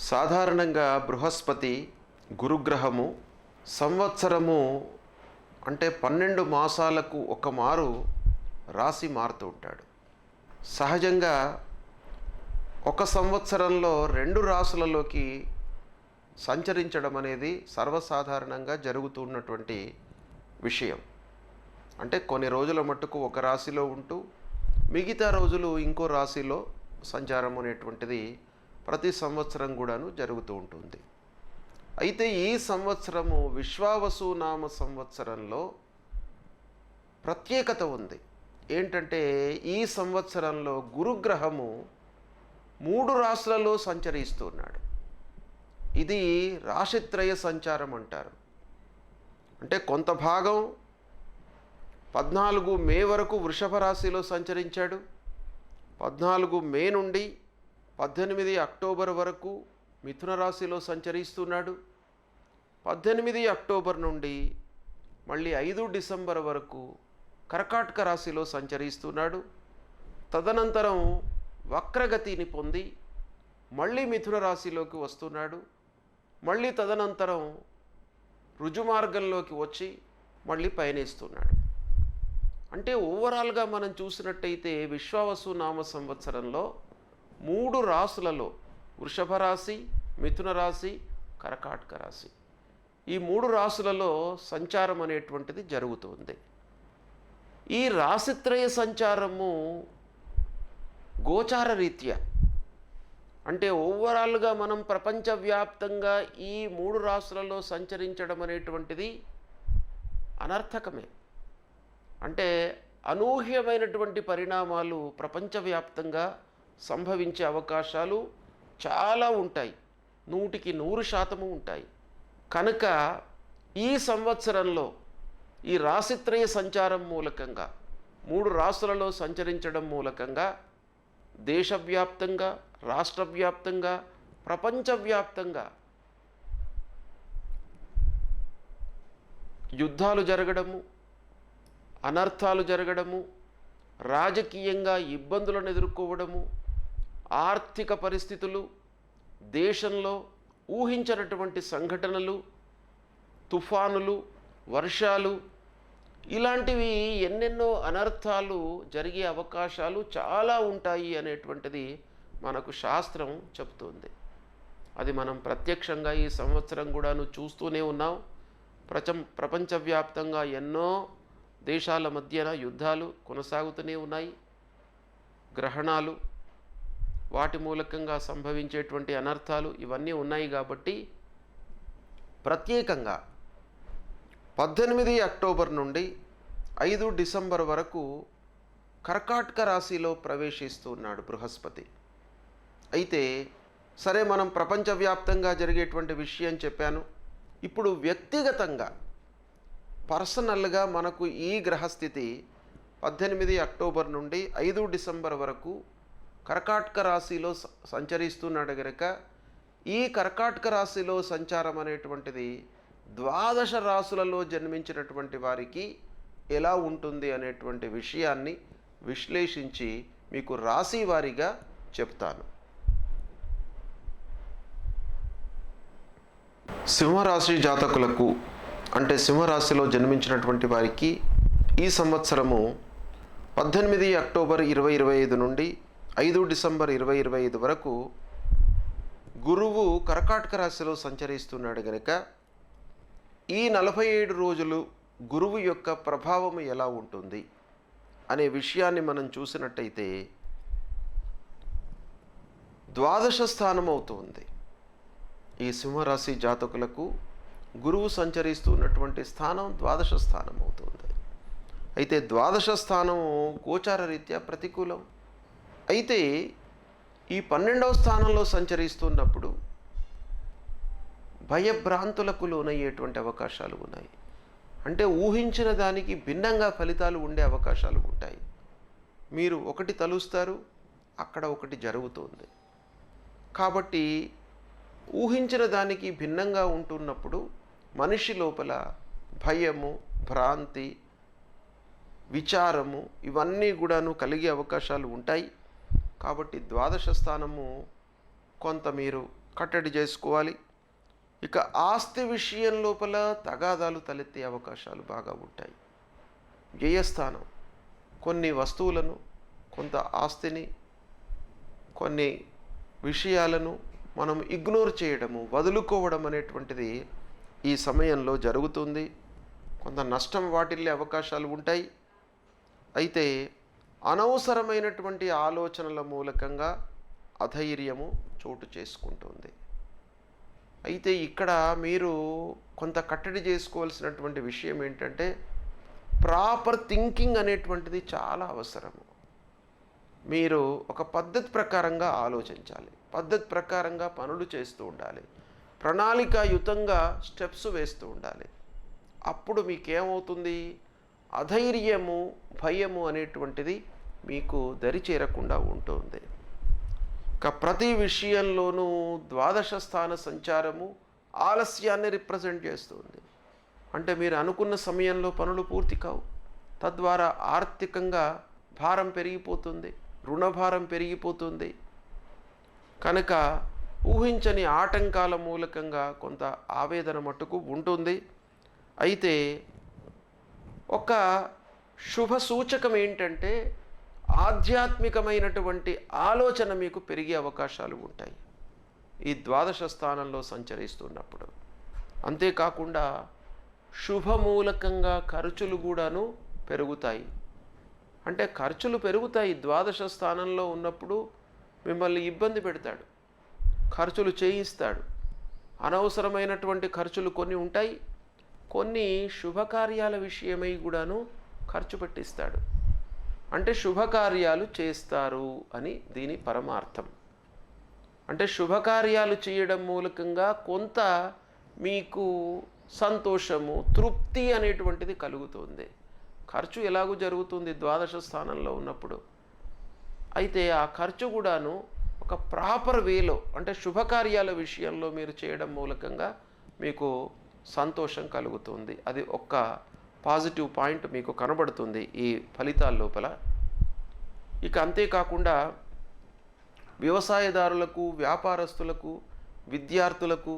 సాధారణంగా బృహస్పతి గురుగ్రహము సంవత్సరము అంటే పన్నెండు మాసాలకు ఒక మారు రాశి మారుతూ ఉంటాడు. సహజంగా ఒక సంవత్సరంలో రెండు రాసులలోకి సంచరించడం అనేది సర్వసాధారణంగా జరుగుతున్నటువంటి విషయం. అంటే కొన్ని రోజుల మట్టుకు ఒక రాశిలో ఉంటూ మిగతా రోజులు ఇంకో రాశిలో సంచారం అనేటువంటిది ప్రతి సంవత్సరం కూడాను జరుగుతూ ఉంటుంది. అయితే ఈ సంవత్సరము విశ్వావసునామ సంవత్సరంలో ప్రత్యేకత ఉంది. ఏంటంటే ఈ సంవత్సరంలో గురుగ్రహము మూడు రాశులలో సంచరిస్తున్నాడు ఇది రాశిత్రయ సంచారం అంటారు. అంటే కొంత భాగం పద్నాలుగు మే వరకు వృషభ రాశిలో సంచరించాడు. పద్నాలుగు మే నుండి పద్దెనిమిది అక్టోబర్ వరకు మిథున రాశిలో సంచరిస్తున్నాడు. పద్దెనిమిది అక్టోబర్ నుండి మళ్ళీ ఐదు డిసెంబర్ వరకు కర్కాటక రాశిలో సంచరిస్తున్నాడు. తదనంతరం వక్రగతిని పొంది మళ్ళీ మిథున రాశిలోకి వస్తున్నాడు. మళ్ళీ తదనంతరం రుజుమార్గంలోకి వచ్చి మళ్ళీ పయనిస్తున్నాడు. అంటే ఓవరాల్గా మనం చూసినట్టయితే విశ్వావసు నామ సంవత్సరంలో మూడు రాసులలో వృషభ రాశి మిథున రాశి కరకాటక రాశి. ఈ మూడు రాసులలో సంచారం అనేటువంటిది జరుగుతుంది. ఈ రాశిత్రయ సంచారము గోచార రీత్యా. అంటే ఓవరాల్గా మనం ప్రపంచవ్యాప్తంగా ఈ మూడు రాసులలో సంచరించడం అనేటువంటిది అనర్థకమే. అంటే అనూహ్యమైనటువంటి పరిణామాలు ప్రపంచవ్యాప్తంగా సంభవించే అవకాశాలు చాలా ఉంటాయి. నూటికి నూరు శాతము ఉంటాయి. కనుక ఈ సంవత్సరంలో ఈ రాశిత్రయ సంచారం మూలకంగా మూడు రాసులలో సంచరించడం మూలకంగా దేశవ్యాప్తంగా రాష్ట్రవ్యాప్తంగా ప్రపంచవ్యాప్తంగా యుద్ధాలు జరగడము అనర్థాలు జరగడము రాజకీయంగా ఇబ్బందులను ఎదుర్కోవడము ఆర్థిక పరిస్థితులు దేశంలో ఊహించినటువంటి సంఘటనలు తుఫానులు వర్షాలు ఇలాంటివి ఎన్నెన్నో అనర్థాలు జరిగే అవకాశాలు చాలా ఉంటాయి అనేటువంటిది మనకు శాస్త్రం చెప్తుంది అది మనం ప్రత్యక్షంగా ఈ సంవత్సరం కూడాను చూస్తూనే ఉన్నాం. ప్రచం ప్రపంచవ్యాప్తంగా ఎన్నో దేశాల మధ్యన యుద్ధాలు కొనసాగుతూనే ఉన్నాయి. గ్రహణాలు వాటి మూలకంగా సంభవించేటువంటి అనర్థాలు ఇవన్నీ ఉన్నాయి కాబట్టి ప్రత్యేకంగా పద్దెనిమిది అక్టోబర్ నుండి ఐదు డిసెంబర్ వరకు కర్కాటక రాశిలో ప్రవేశిస్తున్నాడు బృహస్పతి. అయితే సరే మనం ప్రపంచవ్యాప్తంగా జరిగేటువంటి విషయం చెప్పాను. ఇప్పుడు వ్యక్తిగతంగా పర్సనల్గా మనకు ఈ గ్రహస్థితి పద్దెనిమిది అక్టోబర్ నుండి ఐదు డిసెంబర్ వరకు కర్కాటక రాశిలో స- సంచరిస్తున్నాడు గనక ఈ కర్కాటక రాశిలో సంచారం అనేటువంటిది ద్వాదశ రాశులలో జన్మించినటువంటి వారికి ఎలా ఉంటుంది అనేటువంటి విషయాన్ని విశ్లేషించి మీకు రాశి వారీగా చెప్తాను. సింహరాశి జాతకులకు అంటే సింహరాశిలో జన్మించినటువంటి వారికి ఈ సంవత్సరము పద్దెనిమిది అక్టోబర్ ఇరవై ఇరవై ఐదు నుండి ఐదు డిసెంబర్ ఇరవై ఇరవై ఐదు వరకు గురువు కర్కాటక రాశిలో సంచరిస్తున్నాడు గనక ఈ నలభై ఏడు రోజులు గురువు యొక్క ప్రభావం ఎలా ఉంటుంది అనే విషయాన్ని మనం చూసినట్టయితే ద్వాదశ స్థానం అవుతుంది ఈ సింహరాశి జాతకులకు గురువు సంచరిస్తున్నటువంటి స్థానం ద్వాదశ స్థానం అవుతుంది అయితే ద్వాదశ స్థానం గోచార రీత్యా ప్రతికూలం. అయితే ఈ పన్నెండవ స్థానంలో సంచరిస్తున్నప్పుడు భయభ్రాంతులకు లోనయ్యేటువంటి అవకాశాలు ఉన్నాయి. అంటే ఊహించిన దానికి భిన్నంగా ఫలితాలు ఉండే అవకాశాలు ఉంటాయి. మీరు ఒకటి తలుస్తారు అక్కడ ఒకటి జరుగుతుంది. కాబట్టి ఊహించిన దానికి భిన్నంగా ఉంటున్నప్పుడు మనిషి లోపల భయము భ్రాంతి విచారము ఇవన్నీ కూడాను కలిగే అవకాశాలు ఉంటాయి. కాబట్టి ద్వాదశ స్థానము కొంత మీరు కట్టడి చేసుకోవాలి. ఇక ఆస్తి విషయం లోపల తగాదాలు తలెత్తే అవకాశాలు బాగా ఉంటాయి. వ్యయస్థానం కొన్ని వస్తువులను కొంత ఆస్తిని కొన్ని విషయాలను మనం ఇగ్నోర్ చేయడము వదులుకోవడం అనేటువంటిది ఈ సమయంలో జరుగుతుంది. కొంత నష్టం వాటిల్లే అవకాశాలు ఉంటాయి. అయితే అనవసరమైనటువంటి ఆలోచనల మూలకంగా అధైర్యము చోటు చేసుకుంటుంది. అయితే ఇక్కడ మీరు కొంత కట్టడి చేసుకోవాల్సినటువంటి విషయం ఏంటంటే ప్రాపర్ థింకింగ్ అనేటువంటిది చాలా అవసరము. మీరు ఒక పద్ధతి ప్రకారంగా ఆలోచించాలి. పద్ధతి ప్రకారంగా పనులు చేస్తూ ఉండాలి. ప్రణాళికాయుతంగా స్టెప్స్ వేస్తూ ఉండాలి. అప్పుడు మీకేమవుతుంది? అధైర్యము భయము అనేటువంటిది మీకు దరి చేరకుండా ఉంటుంది. ఇక ప్రతి విషయంలోనూ ద్వాదశ స్థాన సంచారము ఆలస్యాన్ని రిప్రజెంట్ చేస్తుంది. అంటే మీరు అనుకున్న సమయంలో పనులు పూర్తి కావు. తద్వారా ఆర్థికంగా భారం పెరిగిపోతుంది రుణభారం పెరిగిపోతుంది. కనుక ఊహించని ఆటంకాల మూలకంగా కొంత ఆవేదన మట్టుకు ఉంటుంది. అయితే ఒక శుభ సూచకం ఏంటంటే ఆధ్యాత్మికమైనటువంటి ఆలోచన మీకు పెరిగే అవకాశాలు ఉంటాయి. ఈ ద్వాదశ స్థానంలో సంచరిస్తున్నప్పుడు. అంతేకాకుండా శుభమూలకంగా ఖర్చులు కూడాను పెరుగుతాయి. అంటే ఖర్చులు పెరుగుతాయి. ద్వాదశ స్థానంలో ఉన్నప్పుడు మిమ్మల్ని ఇబ్బంది పెడతాడు. ఖర్చులు చేయిస్తాడు. అనవసరమైనటువంటి ఖర్చులు కొన్ని ఉంటాయి. కొన్ని శుభకార్యాల విషయమై కూడాను ఖర్చు పెట్టిస్తాడు. అంటే శుభకార్యాలు చేస్తారు అని దీని పరమార్థం. అంటే శుభకార్యాలు చేయడం మూలకంగా కొంత మీకు సంతోషము తృప్తి అనేటువంటిది కలుగుతుంది. ఖర్చు ఎలాగూ జరుగుతుంది? ద్వాదశ స్థానంలో ఉన్నప్పుడు. అయితే ఆ ఖర్చు కూడాను ఒక ప్రాపర్ వేలో అంటే శుభకార్యాల విషయంలో మీరు చేయడం మూలకంగా మీకు సంతోషం కలుగుతుంది. అది ఒక్క పాజిటివ్ పాయింట్ మీకు కనబడుతుంది ఈ ఫలితాల లోపల. ఇక అంతేకాకుండా వ్యవసాయదారులకు వ్యాపారస్తులకు విద్యార్థులకు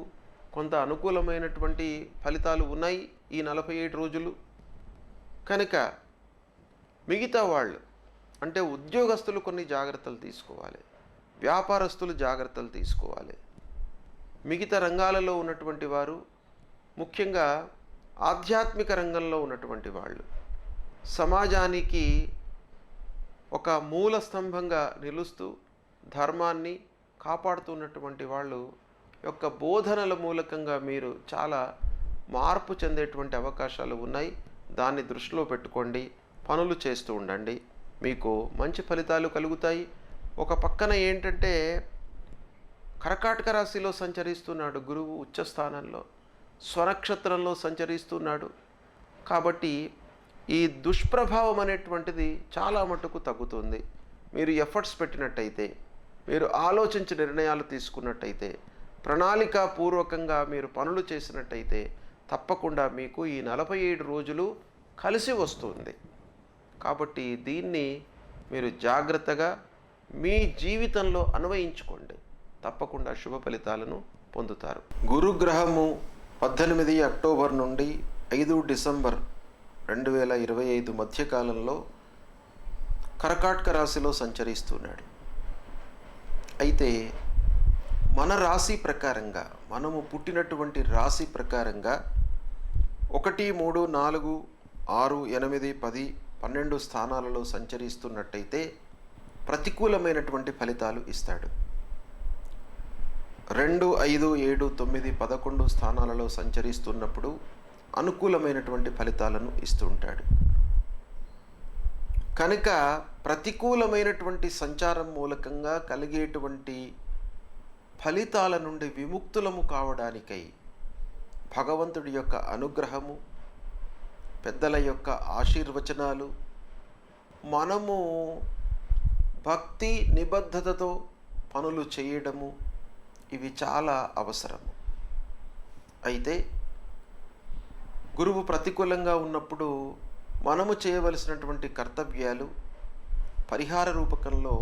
కొంత అనుకూలమైనటువంటి ఫలితాలు ఉన్నాయి ఈ నలభై ఏడు రోజులు. కనుక మిగతా వాళ్ళు అంటే ఉద్యోగస్తులు కొన్ని జాగ్రత్తలు తీసుకోవాలి. వ్యాపారస్తులు జాగ్రత్తలు తీసుకోవాలి. మిగతా రంగాలలో ఉన్నటువంటి వారు ముఖ్యంగా ఆధ్యాత్మిక రంగంలో ఉన్నటువంటి వాళ్ళు సమాజానికి ఒక మూల స్తంభంగా నిలుస్తూ ధర్మాన్ని కాపాడుతున్నటువంటి వాళ్ళు యొక్క బోధనల మూలకంగా మీరు చాలా మార్పు చెందేటువంటి అవకాశాలు ఉన్నాయి. దాన్ని దృష్టిలో పెట్టుకోండి పనులు చేస్తూ ఉండండి. మీకు మంచి ఫలితాలు కలుగుతాయి. ఒక పక్కన ఏంటంటే కర్కాటక రాశిలో సంచరిస్తున్నాడు గురువు ఉచ్చస్థానంలో స్వనక్షత్రంలో సంచరిస్తున్నాడు. కాబట్టి ఈ దుష్ప్రభావం అనేటువంటిది చాలా మటుకు తగ్గుతుంది. మీరు ఎఫర్ట్స్ పెట్టినట్టయితే మీరు ఆలోచించి నిర్ణయాలు తీసుకున్నట్టయితే ప్రణాళికాపూర్వకంగా మీరు పనులు చేసినట్టయితే తప్పకుండా మీకు ఈ నలభై ఏడు రోజులు కలిసి వస్తుంది. కాబట్టి దీన్ని మీరు జాగ్రత్తగా మీ జీవితంలో అన్వయించుకోండి. తప్పకుండా శుభ ఫలితాలను పొందుతారు. గురుగ్రహము పద్దెనిమిది అక్టోబర్ నుండి ఐదు డిసెంబర్ రెండు వేల ఇరవై ఐదు మధ్యకాలంలో కర్కాటక రాశిలో సంచరిస్తున్నాడు. అయితే మన రాశి ప్రకారంగా మనము పుట్టినటువంటి రాశి ప్రకారంగా ఒకటి మూడు నాలుగు ఆరు ఎనిమిది పది పన్నెండు స్థానాలలో సంచరిస్తున్నట్టయితే ప్రతికూలమైనటువంటి ఫలితాలు ఇస్తాడు. రెండు ఐదు ఏడు తొమ్మిది పదకొండు స్థానాలలో సంచరిస్తున్నప్పుడు అనుకూలమైనటువంటి ఫలితాలను ఇస్తుంటాడు కనుక ప్రతికూలమైనటువంటి సంచారం మూలకంగా కలిగేటువంటి ఫలితాల నుండి విముక్తులము కావడానికై భగవంతుడి యొక్క అనుగ్రహము పెద్దల యొక్క ఆశీర్వచనాలు మనము భక్తి నిబద్ధతతో పనులు చేయడము ఇవి చాలా అవసరము. అయితే గురువు ప్రతికూలంగా ఉన్నప్పుడు మనము చేయవలసినటువంటి కర్తవ్యాలు పరిహార రూపకంలో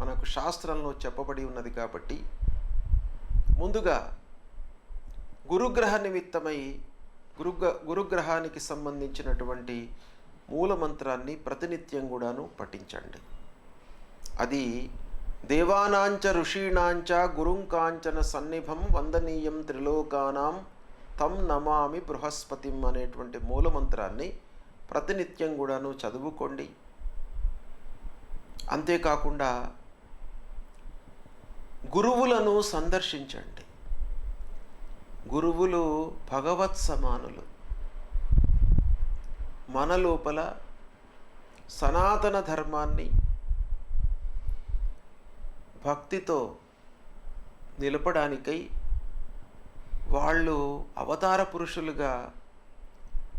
మనకు శాస్త్రంలో చెప్పబడి ఉన్నది కాబట్టి ముందుగా గురుగ్రహ నిమిత్తమై గురుగ్ర గురుగ్రహానికి సంబంధించినటువంటి మూలమంత్రాన్ని ప్రతినిత్యం కూడాను పఠించండి. అది దేవానాంచ ఋషీణాంచ గురుంకాంచన సన్నిభం వందనీయం త్రిలోకానాం తం నమామి బృహస్పతిం అనేటువంటి మూలమంత్రాన్ని ప్రతినిత్యం కూడాను చదువుకోండి. అంతేకాకుండా గురువులను సందర్శించండి. గురువులు భగవత్ సమానులు. మన లోపల సనాతన ధర్మాన్ని భక్తితో నిలపడానికై వాళ్ళు అవతార పురుషులుగా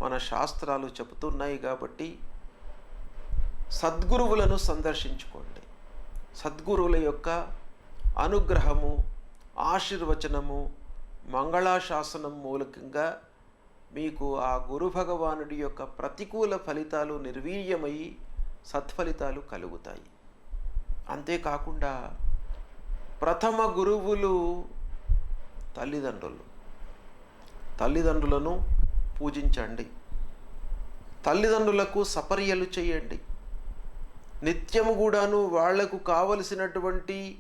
మన శాస్త్రాలు చెబుతున్నాయి కాబట్టి సద్గురువులను సందర్శించుకోండి. సద్గురువుల యొక్క అనుగ్రహము ఆశీర్వచనము మంగళాశాసనం మూలకంగా మీకు ఆ గురు భగవానుడి యొక్క ప్రతికూల ఫలితాలు నిర్వీర్యమై సత్ఫలితాలు కలుగుతాయి. అంతేకాకుండా ప్రథమ గురువులు తల్లిదండ్రులు. తల్లిదండ్రులను పూజించండి. తల్లిదండ్రులకు సపర్యలు చేయండి. నిత్యము కూడాను వాళ్ళకు కావలసినటువంటి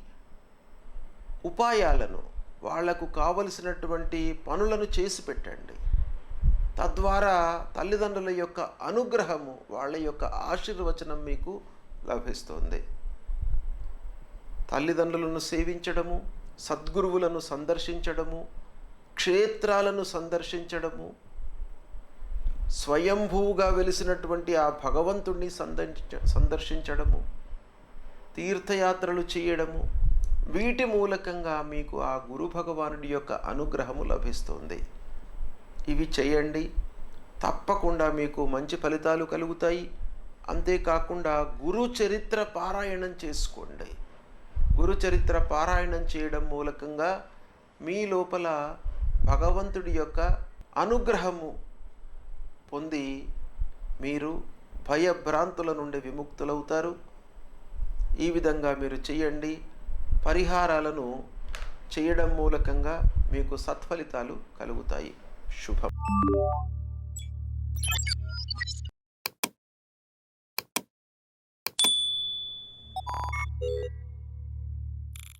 ఉపాయాలను వాళ్ళకు కావలసినటువంటి పనులను చేసి పెట్టండి. తద్వారా తల్లిదండ్రుల యొక్క అనుగ్రహము వాళ్ళ యొక్క ఆశీర్వచనం మీకు లభిస్తుంది. తల్లిదండ్రులను సేవించడము సద్గురువులను సందర్శించడము క్షేత్రాలను సందర్శించడము స్వయంభూగా వెలిసినటువంటి ఆ భగవంతుణ్ణి సందర్శించ సందర్శించడము తీర్థయాత్రలు చేయడము వీటి మూలకంగా మీకు ఆ గురు భగవానుడి యొక్క అనుగ్రహము లభిస్తుంది. ఇవి చేయండి. తప్పకుండా మీకు మంచి ఫలితాలు కలుగుతాయి. అంతేకాకుండా గురు చరిత్ర పారాయణం చేసుకోండి. గురుచరిత్ర పారాయణం చేయడం మూలకంగా మీ లోపల భగవంతుడి యొక్క అనుగ్రహము పొంది మీరు భయభ్రాంతుల నుండి విముక్తులవుతారు. ఈ విధంగా మీరు చేయండి. పరిహారాలను చేయడం మూలకంగా మీకు సత్ఫలితాలు కలుగుతాయి. శుభం.